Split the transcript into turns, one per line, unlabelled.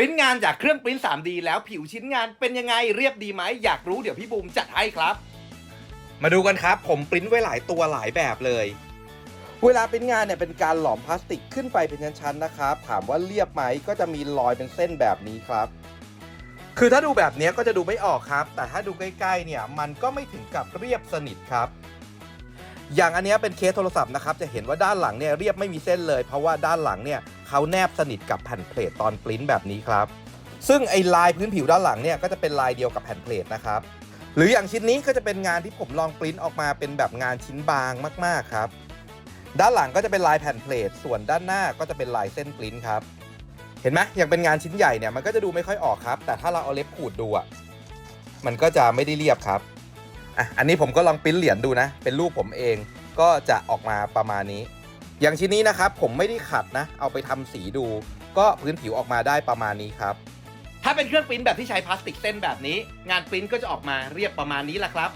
ปริ้นงานจากเครื่องปริ้น 3D แล้วผิวชิ้นงานเป็นยังไงเรียบดีไหมอยากรู้เดี๋ยวพี่บูมจัดให้ครับ มาดูกันครับ ผมปริ้นไว้หลายตัวหลายแบบเลย เวลาปริ้นงานเนี่ยเป็นการหลอมพลาสติกขึ้นไปเป็นชั้นๆนะครับ ถามว่าเรียบไหมก็จะมีรอยเป็นเส้นแบบนี้ครับ คือถ้าดูแบบนี้ก็จะดูไม่ออกครับ แต่ถ้าดูใกล้ๆเนี่ยมันก็ไม่ถึงกับเรียบสนิทครับ อย่างอันนี้เป็นเคสโทรศัพท์นะครับจะเห็นว่าด้านหลังเนี่ยเรียบไม่มีเส้นเลย เพราะว่าด้านหลังเนี่ยเขาแนบสนิทกับแผ่นเพลทตอนปริ้นแบบนี้ครับ ซึ่งไอ้ลายพื้นผิวด้านหลังเนี่ยก็จะเป็นลายเดียวกับแผ่นเพลทนะครับหรืออย่างชิ้นนี้ก็จะเป็นงานที่ผมลองปริ้นออกมาเป็นแบบงานชิ้นบางมากๆครับด้านหลังก็จะเป็นลายแผ่นเพลทส่วนด้านหน้าก็จะเป็นลายเส้นปริ้นครับเห็นไหมอย่างเป็นงานชิ้นใหญ่เนี่ยมันก็จะดูไม่ค่อยออกครับ แต่ถ้าเราเอาเล็บขูดดูอะมันก็จะไม่ได้เรียบครับ อะอันนี้ผมก็ลองปิ้นเหรียญดูนะ เป็นรูปผมเองก็จะออกมาประมาณนี้ อย่างชิ้นนี้นะครับผมไม่ได้ขัดนะ เอาไปทำสีดู ก็พื้นผิวออกมาได้ประมาณนี้ครับ ถ้าเป็นเครื่องปิ้นแบบที่ใช้พลาสติกเส้นแบบนี้ งานปิ้นก็จะออกมาเรียบประมาณนี้แหละครับ